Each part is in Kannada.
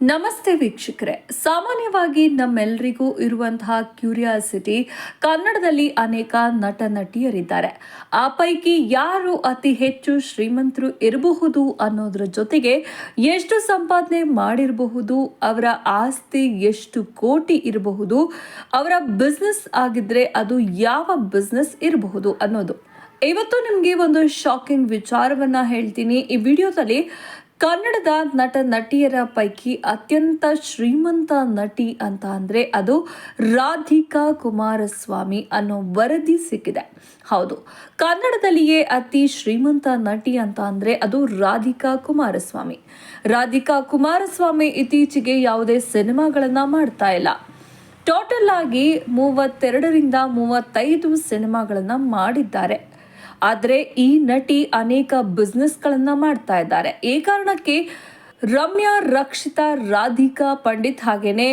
ನಮಸ್ತೆ ವೀಕ್ಷಕರೇ. ಸಾಮಾನ್ಯವಾಗಿ ನಮ್ಮೆಲ್ಲರಿಗೂ ಇರುವಂತಹ ಕ್ಯೂರಿಯಾಸಿಟಿ ಕನ್ನಡದಲ್ಲಿ ಅನೇಕ ನಟ ನಟಿಯರಿದ್ದಾರೆ ಆ ಪೈಕಿ ಯಾರು ಅತಿ ಹೆಚ್ಚು ಶ್ರೀಮಂತರು ಇರಬಹುದು ಅನ್ನೋದ್ರ ಜೊತೆಗೆ ಎಷ್ಟು ಸಂಪಾದನೆ ಮಾಡಿರಬಹುದು, ಅವರ ಆಸ್ತಿ ಎಷ್ಟು ಕೋಟಿ ಇರಬಹುದು, ಅವರ ಬಿಸ್ನೆಸ್ ಆಗಿದ್ರೆ ಅದು ಯಾವ ಬಿಸ್ನೆಸ್ ಇರಬಹುದು ಅನ್ನೋದು. ಇವತ್ತು ನಿಮಗೆ ಒಂದು ಶಾಕಿಂಗ್ ವಿಚಾರವನ್ನ ಹೇಳ್ತೀನಿ. ಈ ವಿಡಿಯೋದಲ್ಲಿ ಕನ್ನಡದ ನಟ ನಟಿಯರ ಪೈಕಿ ಅತ್ಯಂತ ಶ್ರೀಮಂತ ನಟಿ ಅಂತ ಅಂದರೆ ಅದು ರಾಧಿಕಾ ಕುಮಾರಸ್ವಾಮಿ ಅನ್ನೋ ವರದಿ ಸಿಕ್ಕಿದೆ. ಹೌದು, ಕನ್ನಡದಲ್ಲಿಯೇ ಅತಿ ಶ್ರೀಮಂತ ನಟಿ ಅಂತ ಅಂದರೆ ಅದು ರಾಧಿಕಾ ಕುಮಾರಸ್ವಾಮಿ. ರಾಧಿಕಾ ಕುಮಾರಸ್ವಾಮಿ ಇತ್ತೀಚೆಗೆ ಯಾವುದೇ ಸಿನಿಮಾಗಳನ್ನ ಮಾಡ್ತಾ ಇಲ್ಲ. ಟೋಟಲ್ ಆಗಿ ಮೂವತ್ತೆರಡರಿಂದ ಮೂವತ್ತೈದು ಸಿನಿಮಾಗಳನ್ನ ಮಾಡಿದ್ದಾರೆ. ಆದರೆ ಈ ನಟಿ ಅನೇಕ ಬಿಸ್ನೆಸ್ಗಳನ್ನು ಮಾಡ್ತಾ ಇದ್ದಾರೆ. ಈ ಕಾರಣಕ್ಕೆ ರಮ್ಯಾ, ರಕ್ಷಿತಾ, ರಾಧಿಕಾ, ಪಂಡಿತ್ ಹಾಗೇನೆ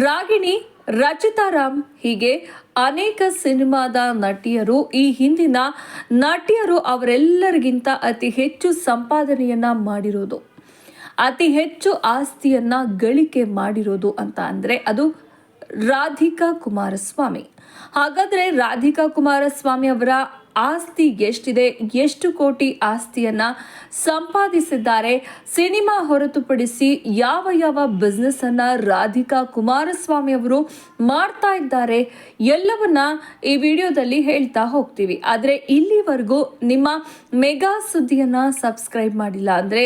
ರಾಗಿಣಿ, ರಚಿತಾ ರಾಮ್ ಹೀಗೆ ಅನೇಕ ಸಿನಿಮಾದ ನಟಿಯರು ಈ ಹಿಂದಿನ ನಟಿಯರು ಅವರೆಲ್ಲರಿಗಿಂತ ಅತಿ ಹೆಚ್ಚು ಸಂಪಾದನೆಯನ್ನ ಮಾಡಿರೋದು. ಅತಿ ಹೆಚ್ಚು ಆಸ್ತಿಯನ್ನ ಗಳಿಕೆ ಮಾಡಿರೋದು ಅಂತ ಅಂದ್ರೆ ಅದು ರಾಧಿಕಾ ಕುಮಾರಸ್ವಾಮಿ. ಹಾಗಾದ್ರೆ ರಾಧಿಕಾ ಕುಮಾರಸ್ವಾಮಿ ಅವರ ಆಸ್ತಿ ಎಷ್ಟಿದೆ, ಎಷ್ಟು ಕೋಟಿ ಆಸ್ತಿಯನ್ನ ಸಂಪಾದಿಸಿದ್ದಾರೆ, ಸಿನಿಮಾ ಹೊರತುಪಡಿಸಿ ಯಾವ ಯಾವ ಬಿಸ್ನೆಸ್ಸನ್ನು ರಾಧಿಕಾ ಕುಮಾರಸ್ವಾಮಿ ಅವರು ಮಾಡ್ತಾ ಇದ್ದಾರೆ, ಎಲ್ಲವನ್ನ ಈ ವಿಡಿಯೋದಲ್ಲಿ ಹೇಳ್ತಾ ಹೋಗ್ತೀವಿ. ಆದರೆ ಇಲ್ಲಿವರೆಗೂ ನಿಮ್ಮ ಮೆಗಾ ಸುದ್ದಿಯನ್ನು ಸಬ್ಸ್ಕ್ರೈಬ್ ಮಾಡಿಲ್ಲ ಅಂದ್ರೆ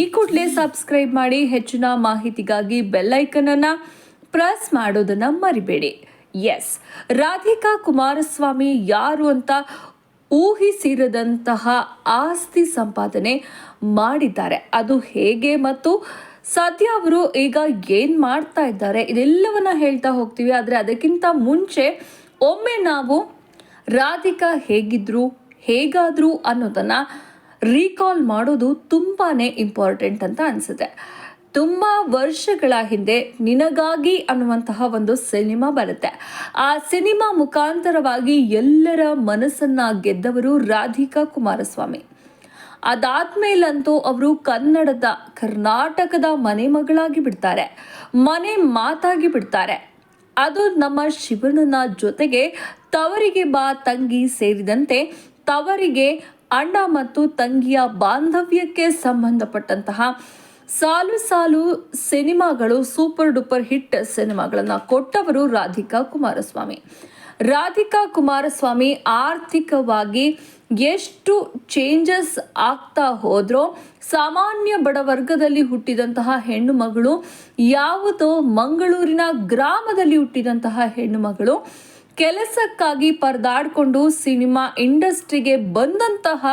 ಈ ಕೂಡಲೇ ಸಬ್ಸ್ಕ್ರೈಬ್ ಮಾಡಿ ಹೆಚ್ಚಿನ ಮಾಹಿತಿಗಾಗಿ ಬೆಲ್ಲೈಕನನ್ನು ಪ್ರೆಸ್ ಮಾಡೋದನ್ನ ಮರಿಬೇಡಿ. ಎಸ್ ರಾಧಿಕಾ ಕುಮಾರಸ್ವಾಮಿ ಯಾರು ಅಂತ ಊಹಿಸಿರದಂತಹ ಆಸ್ತಿ ಸಂಪಾದನೆ ಮಾಡಿದ್ದಾರೆ. ಅದು ಹೇಗೆ ಮತ್ತು ಸದ್ಯ ಅವರು ಈಗ ಏನು ಮಾಡ್ತಾ ಇದ್ದಾರೆ ಇದೆಲ್ಲವನ್ನ ಹೇಳ್ತಾ ಹೋಗ್ತೀವಿ. ಆದರೆ ಅದಕ್ಕಿಂತ ಮುಂಚೆ ಒಮ್ಮೆ ನಾವು ರಾಧಿಕಾ ಹೇಗಿದ್ರು, ಹೇಗಾದ್ರು ಅನ್ನೋದನ್ನ ರೀಕಾಲ್ ಮಾಡೋದು ತುಂಬಾನೇ ಇಂಪಾರ್ಟೆಂಟ್ ಅಂತ ಅನ್ಸುತ್ತೆ. ತುಂಬ ವರ್ಷಗಳ ಹಿಂದೆ ನಿನಗಾಗಿ ಅನ್ನುವಂತಹ ಒಂದು ಸಿನಿಮಾ ಬರುತ್ತೆ. ಆ ಸಿನಿಮಾ ಮುಖಾಂತರವಾಗಿ ಎಲ್ಲರ ಮನಸ್ಸನ್ನು ಗೆದ್ದವರು ರಾಧಿಕಾ ಕುಮಾರಸ್ವಾಮಿ. ಅದಾದ್ಮೇಲಂತೂ ಅವರು ಕನ್ನಡದ, ಕರ್ನಾಟಕದ ಮನೆ ಮಗಳಾಗಿ ಬಿಡ್ತಾರೆ. ಮನೆ ಮಾತಾಗಿ ಬಿಡ್ತಾರೆ. ಅದು ನಮ್ಮ ಶಿವಣ್ಣನ ಜೊತೆಗೆ ತವರಿಗೆ ಬಾ ತಂಗಿ ಸೇರಿದಂತೆ ತವರಿಗೆ ಅಣ್ಣ ಮತ್ತು ತಂಗಿಯ ಬಾಂಧವ್ಯಕ್ಕೆ ಸಂಬಂಧಪಟ್ಟಂತಹ ಸಾಲು ಸಾಲು ಸಿನಿಮಾಗಳು ಸೂಪರ್ ಡೂಪರ್ ಹಿಟ್ ಸಿನಿಮಾಗಳನ್ನು ಕೊಟ್ಟವರು ರಾಧಿಕಾ ಕುಮಾರಸ್ವಾಮಿ. ರಾಧಿಕಾ ಕುಮಾರಸ್ವಾಮಿ ಆರ್ಥಿಕವಾಗಿ ಎಷ್ಟು ಚೇಂಜಸ್ ಆಗ್ತಾ ಹೋದ್ರೋ, ಸಾಮಾನ್ಯ ಬಡವರ್ಗದಲ್ಲಿ ಹುಟ್ಟಿದಂತಹ ಹೆಣ್ಣು ಮಗಳು, ಯಾವುದೋ ಮಂಗಳೂರಿನ ಗ್ರಾಮದಲ್ಲಿ ಹುಟ್ಟಿದಂತಹ ಹೆಣ್ಣು ಮಗಳು ಕೆಲಸಕ್ಕಾಗಿ ಪರದಾಡಿಕೊಂಡು ಸಿನಿಮಾ ಇಂಡಸ್ಟ್ರಿಗೆ ಬಂದಂತಹ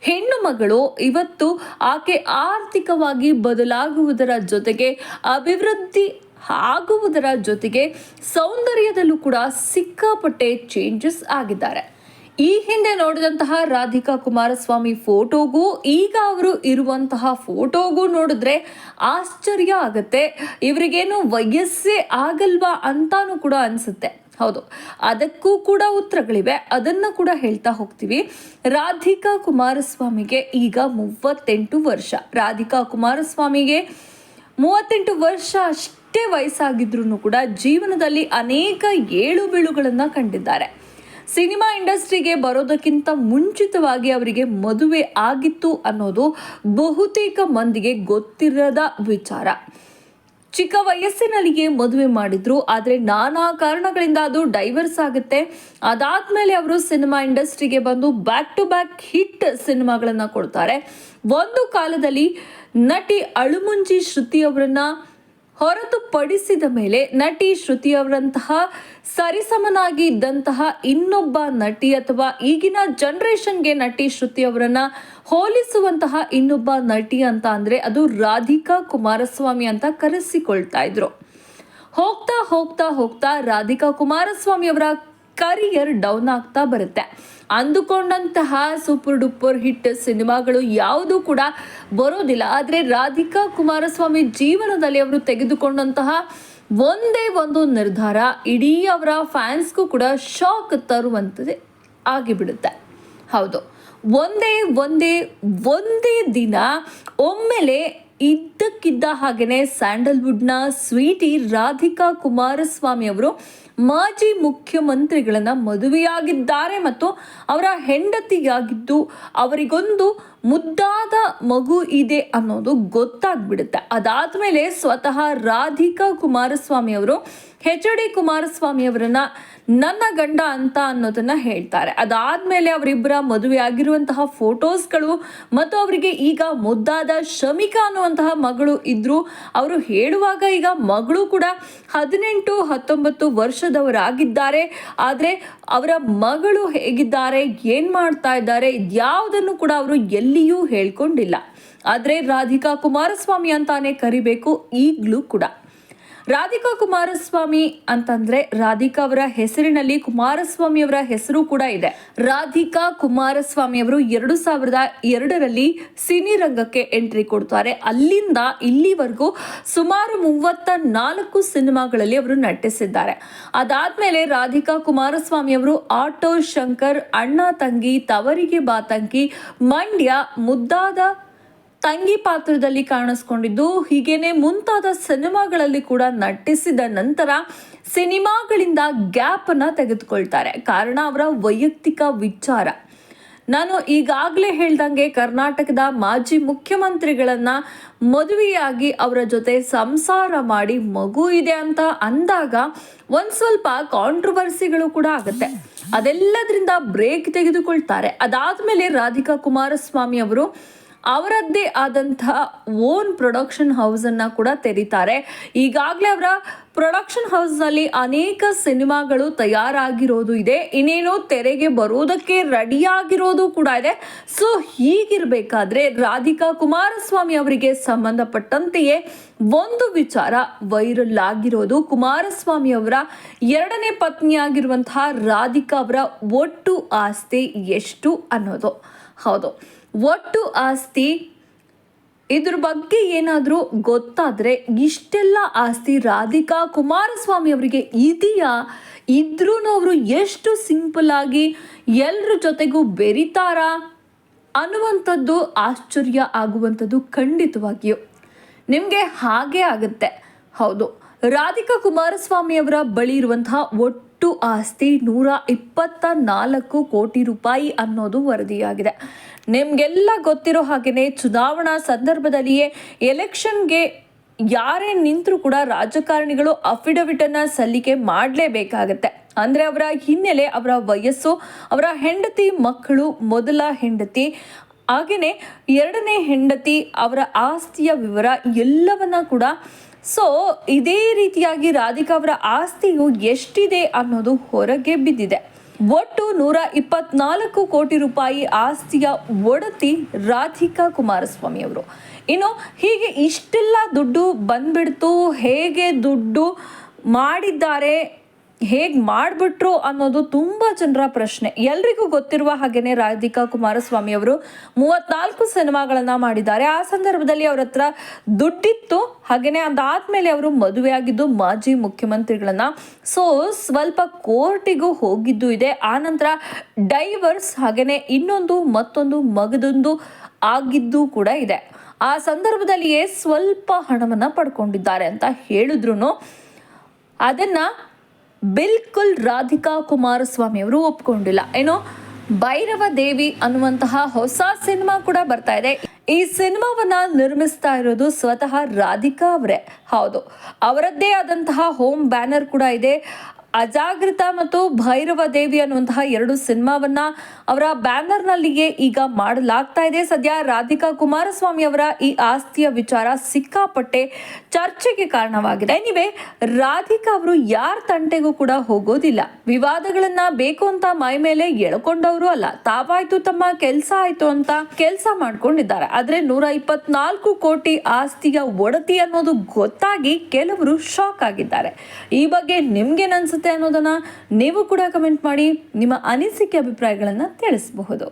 ಹೆಣ್ಣು ಮಗಳು ಇವತ್ತು ಆಕೆ ಆರ್ಥಿಕವಾಗಿ ಬದಲಾಗುವುದರ ಜೊತೆಗೆ, ಅಭಿವೃದ್ಧಿ ಆಗುವುದರ ಜೊತೆಗೆ ಸೌಂದರ್ಯದಲ್ಲೂ ಕೂಡ ಸಿಕ್ಕಾಪಟ್ಟೆ ಚೇಂಜಸ್ ಆಗಿದ್ದಾರೆ. ಈ ಹಿಂದೆ ನೋಡಿದಂತಹ ರಾಧಿಕಾ ಕುಮಾರಸ್ವಾಮಿ ಫೋಟೋಗೂ, ಈಗ ಅವರು ಇರುವಂತಹ ಫೋಟೋಗೂ ನೋಡಿದ್ರೆ ಆಶ್ಚರ್ಯ ಆಗುತ್ತೆ. ಇವರಿಗೇನು ವಯಸ್ಸೇ ಆಗಲ್ವಾ ಅಂತಾನು ಕೂಡ ಅನ್ಸುತ್ತೆ. ಹೌದು. ಅದಕ್ಕೂ ಕೂಡ ಉತ್ತರಗಳಿವೆ. ಅದನ್ನು ಕೂಡ ಹೇಳ್ತಾ ಹೋಗ್ತೀವಿ. ರಾಧಿಕಾ ಕುಮಾರಸ್ವಾಮಿಗೆ ಈಗ ಮೂವತ್ತೆಂಟು ವರ್ಷ. ರಾಧಿಕಾ ಕುಮಾರಸ್ವಾಮಿಗೆ ಮೂವತ್ತೆಂಟು ವರ್ಷ ಅಷ್ಟೇ ವಯಸ್ಸಾಗಿದ್ರು ಕೂಡ ಜೀವನದಲ್ಲಿ ಅನೇಕ ಏಳು ಬೀಳುಗಳನ್ನು ಕಂಡಿದ್ದಾರೆ. ಸಿನಿಮಾ ಇಂಡಸ್ಟ್ರಿಗೆ ಬರೋದಕ್ಕಿಂತ ಮುಂಚಿತವಾಗಿ ಅವರಿಗೆ ಮದುವೆ ಆಗಿತ್ತು ಅನ್ನೋದು ಬಹುತೇಕ ಮಂದಿಗೆ ಗೊತ್ತಿರದ ವಿಚಾರ. ಚಿಕ್ಕ ವಯಸ್ಸಿನಲ್ಲಿಯೇ ಮದುವೆ ಮಾಡಿದ್ರು, ಆದರೆ ನಾನಾ ಕಾರಣಗಳಿಂದ ಅದು ಡೈವರ್ಸ್ ಆಗುತ್ತೆ. ಅದಾದ್ಮೇಲೆ ಅವರು ಸಿನಿಮಾ ಇಂಡಸ್ಟ್ರಿಗೆ ಬಂದು ಬ್ಯಾಕ್ ಟು ಬ್ಯಾಕ್ ಹಿಟ್ ಸಿನಿಮಾಗಳನ್ನ ಕೊಡ್ತಾರೆ. ಒಂದು ಕಾಲದಲ್ಲಿ ನಟಿ ಅಳುಮುಂಜಿ ಶ್ರುತಿ ಅವರನ್ನ ಹೊರತುಪಡಿಸಿದ ಮೇಲೆ ನಟಿ ಶ್ರುತಿ ಅವರಂತಹ ಸರಿಸಮನಾಗಿ ಇದ್ದಂತಹ ಇನ್ನೊಬ್ಬ ನಟಿ ಅಥವಾ ಈಗಿನ ಜನ್ರೇಷನ್ಗೆ ನಟಿ ಶ್ರುತಿ ಅವರನ್ನ ಹೋಲಿಸುವಂತಹ ಇನ್ನೊಬ್ಬ ನಟಿ ಅಂತ ಅಂದರೆ ಅದು ರಾಧಿಕಾ ಕುಮಾರಸ್ವಾಮಿ ಅಂತ ಕರೆಸಿಕೊಳ್ತಾ ಇದ್ರು. ಹೋಗ್ತಾ ಹೋಗ್ತಾ ಹೋಗ್ತಾ ರಾಧಿಕಾ ಕುಮಾರಸ್ವಾಮಿ ಅವರ ಕರಿಯರ್ ಡೌನ್ ಆಗ್ತಾ ಬರುತ್ತೆ. ಅಂದುಕೊಂಡಂತಹ ಸೂಪರ್ ಡೂಪರ್ ಹಿಟ್ ಸಿನಿಮಾಗಳು ಯಾವುದೂ ಕೂಡ ಬರೋದಿಲ್ಲ. ಆದರೆ ರಾಧಿಕಾ ಕುಮಾರಸ್ವಾಮಿ ಜೀವನದಲ್ಲಿ ಅವರು ತೆಗೆದುಕೊಂಡಂತಹ ಒಂದೇ ಒಂದು ನಿರ್ಧಾರ ಇಡೀ ಅವರ ಫ್ಯಾನ್ಸ್ಗೂ ಕೂಡ ಶಾಕ್ ತರುವಂಥದ್ದೇ ಆಗಿಬಿಡುತ್ತೆ. ಹೌದು. ಒಂದೇ ಒಂದೇ ಒಂದೇ ದಿನ ಒಮ್ಮೆಲೆ ಇದ್ದಕ್ಕಿದ್ದ ಹಾಗೆಯೇ ಸ್ಯಾಂಡಲ್ವುಡ್ನ ಸ್ವೀಟಿ ರಾಧಿಕಾ ಕುಮಾರಸ್ವಾಮಿ ಅವರು ಮಾಜಿ ಮುಖ್ಯಮಂತ್ರಿಗಳನ್ನ ಮದುವೆಯಾಗಿದ್ದಾರೆ ಮತ್ತು ಅವರ ಹೆಂಡತಿಯಾಗಿದ್ದು ಅವರಿಗೊಂದು ಮುದ್ದಾದ ಮಗು ಇದೆ ಅನ್ನೋದು ಗೊತ್ತಾಗ್ಬಿಡುತ್ತೆ. ಅದಾದ್ಮೇಲೆ ಸ್ವತಃ ರಾಧಿಕಾ ಕುಮಾರಸ್ವಾಮಿ ಅವರು ಎಚ್ ಡಿ ಕುಮಾರಸ್ವಾಮಿ ಅವರನ್ನ ನನ್ನ ಗಂಡ ಅಂತ ಅನ್ನೋದನ್ನ ಹೇಳ್ತಾರೆ. ಅದಾದ್ಮೇಲೆ ಅವರಿಬ್ಬರ ಮದುವೆ ಆಗಿರುವಂತಹ ಫೋಟೋಸ್ಗಳು ಮತ್ತು ಅವರಿಗೆ ಈಗ ಮುದ್ದಾದ ಶಮಿಕಾ ಅನ್ನುವಂತಹ ಮಗಳು ಇದ್ರು. ಅವರು ಹೇಳುವಾಗ ಈಗ ಮಗಳು ಕೂಡ ಹದಿನೆಂಟು ಹತ್ತೊಂಬತ್ತು ವರ್ಷದವರಾಗಿದ್ದಾರೆ. ಆದರೆ ಅವರ ಮಗಳು ಹೇಗಿದ್ದಾರೆ, ಏನು ಮಾಡ್ತಾ ಇದ್ದಾರೆ ಯಾವುದನ್ನು ಕೂಡ ಅವರು ಎಲ್ಲಿಯೂ ಹೇಳ್ಕೊಂಡಿಲ್ಲ. ಆದರೆ ರಾಧಿಕಾ ಕುಮಾರಸ್ವಾಮಿ ಅಂತಾನೆ ಕರಿಬೇಕು ಈಗಲೂ ಕೂಡ. ರಾಧಿಕಾ ಕುಮಾರಸ್ವಾಮಿ ಅಂತಂದ್ರೆ ರಾಧಿಕಾ ಅವರ ಹೆಸರಿನಲ್ಲಿ ಕುಮಾರಸ್ವಾಮಿ ಅವರ ಹೆಸರು ಕೂಡ ಇದೆ. ರಾಧಿಕಾ ಕುಮಾರಸ್ವಾಮಿ ಅವರು ಎರಡು ಸಾವಿರದ ಎರಡರಲ್ಲಿ ಸಿನಿ ರಂಗಕ್ಕೆ ಎಂಟ್ರಿ ಕೊಡ್ತಾರೆ. ಅಲ್ಲಿಂದ ಇಲ್ಲಿವರೆಗೂ ಸುಮಾರು ಮೂವತ್ತ ನಾಲ್ಕು ಸಿನಿಮಾಗಳಲ್ಲಿ ಅವರು ನಟಿಸಿದ್ದಾರೆ. ಅದಾದ್ಮೇಲೆ ರಾಧಿಕಾ ಕುಮಾರಸ್ವಾಮಿ ಅವರು ಆಟೋ ಶಂಕರ್, ಅಣ್ಣ ತಂಗಿ, ತವರಿಗೆ ಬಾತಂಕಿ, ಮಂಡ್ಯ, ಮುದ್ದಾದ ತಂಗಿ ಪಾತ್ರದಲ್ಲಿ ಕಾಣಿಸ್ಕೊಂಡಿದ್ದು, ಹೀಗೇನೆ ಮುಂತಾದ ಸಿನಿಮಾಗಳಲ್ಲಿ ಕೂಡ ನಟಿಸಿದ ನಂತರ ಸಿನಿಮಾಗಳಿಂದ ಗ್ಯಾಪ್ ಅನ್ನ ತೆಗೆದುಕೊಳ್ತಾರೆ. ಕಾರಣ ಅವರ ವೈಯಕ್ತಿಕ ವಿಚಾರ. ನಾನು ಈಗಾಗಲೇ ಹೇಳ್ದಂಗೆ ಕರ್ನಾಟಕದ ಮಾಜಿ ಮುಖ್ಯಮಂತ್ರಿಗಳನ್ನ ಮದುವೆಯಾಗಿ ಅವರ ಜೊತೆ ಸಂಸಾರ ಮಾಡಿ ಮಗು ಇದೆ ಅಂತ ಅಂದಾಗ ಒಂದ್ ಸ್ವಲ್ಪ ಕಾಂಟ್ರವರ್ಸಿಗಳು ಕೂಡ ಆಗುತ್ತೆ. ಅದೆಲ್ಲದರಿಂದ ಬ್ರೇಕ್ ತೆಗೆದುಕೊಳ್ತಾರೆ. ಅದಾದ್ಮೇಲೆ ರಾಧಿಕಾ ಕುಮಾರಸ್ವಾಮಿ ಅವರು ಅವರದ್ದೇ ಆದಂತಹ ಓನ್ ಪ್ರೊಡಕ್ಷನ್ ಹೌಸನ್ನು ಕೂಡ ತೆರೀತಾರೆ. ಈಗಾಗಲೇ ಅವರ ಪ್ರೊಡಕ್ಷನ್ ಹೌಸ್ನಲ್ಲಿ ಅನೇಕ ಸಿನಿಮಾಗಳು ತಯಾರಾಗಿರೋದು ಇದೆ. ಇನ್ನೇನು ತೆರೆಗೆ ಬರೋದಕ್ಕೆ ರೆಡಿಯಾಗಿರೋದು ಕೂಡ ಇದೆ. ಸೊ ಹೀಗಿರಬೇಕಾದ್ರೆ ರಾಧಿಕಾ ಕುಮಾರಸ್ವಾಮಿ ಅವರಿಗೆ ಸಂಬಂಧಪಟ್ಟಂತೆಯೇ ಒಂದು ವಿಚಾರ ವೈರಲ್ ಆಗಿರೋದು. ಕುಮಾರಸ್ವಾಮಿ ಅವರ ಎರಡನೇ ಪತ್ನಿಯಾಗಿರುವಂತಹ ರಾಧಿಕಾ ಅವರ ಒಟ್ಟು ಆಸ್ತಿ ಎಷ್ಟು ಅನ್ನೋದು. ಹೌದು. ಒಟ್ಟು ಆಸ್ತಿ ಇದ್ರ ಬಗ್ಗೆ ಏನಾದರೂ ಗೊತ್ತಾದರೆ ಇಷ್ಟೆಲ್ಲ ಆಸ್ತಿ ರಾಧಿಕಾ ಕುಮಾರಸ್ವಾಮಿ ಅವರಿಗೆ ಇದೆಯಾ? ಇದ್ರೂ ಅವರು ಎಷ್ಟು ಸಿಂಪಲ್ ಆಗಿ ಎಲ್ಲರ ಜೊತೆಗೂ ಬೆರಿತಾರಾ? ಅನ್ನುವಂಥದ್ದು ಆಶ್ಚರ್ಯ ಆಗುವಂಥದ್ದು ಖಂಡಿತವಾಗಿಯೂ. ನಿಮಗೆ ಹಾಗೆ ಆಗುತ್ತೆ. ಹೌದು. ರಾಧಿಕಾ ಕುಮಾರಸ್ವಾಮಿ ಅವರ ಬಳಿ ಇರುವಂತಹ ಒಟ್ಟು ಆಸ್ತಿ ನೂರ ಇಪ್ಪತ್ತ ನಾಲ್ಕು ಕೋಟಿ ರೂಪಾಯಿ ಅನ್ನೋದು ವರದಿಯಾಗಿದೆ. ನಿಮಗೆಲ್ಲ ಗೊತ್ತಿರೋ ಹಾಗೆಯೇ ಚುನಾವಣಾ ಸಂದರ್ಭದಲ್ಲಿಯೇ ಎಲೆಕ್ಷನ್ಗೆ ಯಾರೇ ನಿಂತರೂ ಕೂಡ ರಾಜಕಾರಣಿಗಳು ಅಫಿಡವಿಟನ್ನು ಸಲ್ಲಿಕೆ ಮಾಡಲೇಬೇಕಾಗತ್ತೆ. ಅಂದರೆ ಅವರ ಹಿನ್ನೆಲೆ ಅವರ ವಯಸ್ಸು, ಅವರ ಹೆಂಡತಿ ಮಕ್ಕಳು, ಮೊದಲ ಹೆಂಡತಿ ಹಾಗೆಯೇ ಎರಡನೇ ಹೆಂಡತಿ, ಅವರ ಆಸ್ತಿಯ ವಿವರ ಎಲ್ಲವನ್ನ ಕೂಡ ಸೊ ಇದೇ ರೀತಿಯಾಗಿ ರಾಧಿಕಾ ಅವರ ಆಸ್ತಿಯು ಎಷ್ಟಿದೆ ಅನ್ನೋದು ಹೊರಗೆ ಬಿದ್ದಿದೆ. ಒಟ್ಟು ನೂರ ಇಪ್ಪತ್ನಾಲ್ಕು ಕೋಟಿ ರೂಪಾಯಿ ಆಸ್ತಿಯ ಒಡತಿ ರಾಧಿಕಾ ಕುಮಾರಸ್ವಾಮಿ ಅವರು. ಇನ್ನು ಹೀಗೆ ಇಷ್ಟೆಲ್ಲ ದುಡ್ಡು ಬಂದ್ಬಿಡ್ತು, ಹೇಗೆ ದುಡ್ಡು ಮಾಡಿದ್ದಾರೆ ಹೇಗೆ ಮಾಡಿಬಿಟ್ರು ಅನ್ನೋದು ತುಂಬ ಜನರ ಪ್ರಶ್ನೆ. ಎಲ್ರಿಗೂ ಗೊತ್ತಿರುವ ಹಾಗೇನೆ ರಾಧಿಕಾ ಕುಮಾರಸ್ವಾಮಿ ಅವರು ಮೂವತ್ನಾಲ್ಕು ಸಿನಿಮಾಗಳನ್ನು ಮಾಡಿದ್ದಾರೆ. ಆ ಸಂದರ್ಭದಲ್ಲಿ ಅವ್ರ ಹತ್ರ ದುಡ್ಡಿತ್ತು. ಹಾಗೇನೆ ಅದಾದ್ಮೇಲೆ ಅವರು ಮದುವೆಯಾಗಿದ್ದು ಮಾಜಿ ಮುಖ್ಯಮಂತ್ರಿಗಳನ್ನ. ಸೊ ಸ್ವಲ್ಪ ಕೋರ್ಟಿಗೂ ಹೋಗಿದ್ದು ಇದೆ. ಆನಂತರ ಡೈವರ್ಸ್ ಹಾಗೇನೆ ಇನ್ನೊಂದು ಮತ್ತೊಂದು ಮಗದೊಂದು ಆಗಿದ್ದು ಕೂಡ ಇದೆ. ಆ ಸಂದರ್ಭದಲ್ಲಿಯೇ ಸ್ವಲ್ಪ ಹಣವನ್ನು ಪಡ್ಕೊಂಡಿದ್ದಾರೆ ಅಂತ ಹೇಳಿದ್ರು ಅದನ್ನ ಬಿಲ್ಕುಲ್ ರಾಧಿಕಾ ಕುಮಾರಸ್ವಾಮಿ ಅವರು ಒಪ್ಕೊಂಡಿಲ್ಲ. ಏನೋ ಭೈರವ ದೇವಿ ಅನ್ನುವಂತಹ ಹೊಸ ಸಿನಿಮಾ ಕೂಡ ಬರ್ತಾ ಇದೆ. ಈ ಸಿನಿಮಾವನ್ನ ನಿರ್ಮಿಸ್ತಾ ಇರೋದು ಸ್ವತಃ ರಾಧಿಕಾ ಅವರೇ. ಹೌದು. ಅವರದ್ದೇ ಆದಂತಹ ಹೋಮ್ ಬ್ಯಾನರ್ ಕೂಡ ಇದೆ. ಅಜಾಗೃತ ಮತ್ತು ಭೈರವ ದೇವಿ ಅನ್ನುವಂತಹ ಎರಡು ಸಿನಿಮಾವನ್ನ ಅವರ ಬ್ಯಾನರ್ನಲ್ಲಿಯೇ ಈಗ ಮಾಡಲಾಗ್ತಾ ಇದೆ. ಸದ್ಯ ರಾಧಿಕಾ ಕುಮಾರಸ್ವಾಮಿ ಅವರ ಈ ಆಸ್ತಿಯ ವಿಚಾರ ಸಿಕ್ಕಾಪಟ್ಟೆ ಚರ್ಚೆಗೆ ಕಾರಣವಾಗಿದೆ. ಎನಿವೆ ರಾಧಿಕಾ ಅವರು ಯಾರ ತಂಟೆಗೂ ಕೂಡ ಹೋಗೋದಿಲ್ಲ. ವಿವಾದಗಳನ್ನ ಬೇಕು ಅಂತ ಮೈ ಮೇಲೆ ಎಳ್ಕೊಂಡವರು ಅಲ್ಲ. ತಾವಾಯ್ತು, ತಮ್ಮ ಕೆಲಸ ಆಯ್ತು ಅಂತ ಕೆಲಸ ಮಾಡ್ಕೊಂಡಿದ್ದಾರೆ. ಆದ್ರೆ ನೂರ ಇಪ್ಪತ್ನಾಲ್ಕು ಕೋಟಿ ಆಸ್ತಿಯ ಒಡತಿ ಅನ್ನೋದು ಗೊತ್ತಾಗಿ ಕೆಲವರು ಶಾಕ್ ಆಗಿದ್ದಾರೆ. ಈ ಬಗ್ಗೆ ನಿಮ್ಗೇನ್ ಅನ್ಸುತ್ತೆ ಅನ್ನೋದನ್ನ ನೀವು ಕೂಡ ಕಮೆಂಟ್ ಮಾಡಿ ನಿಮ್ಮ ಅನಿಸಿಕೆ ಅಭಿಪ್ರಾಯಗಳನ್ನು ತಿಳಿಸಬಹುದು.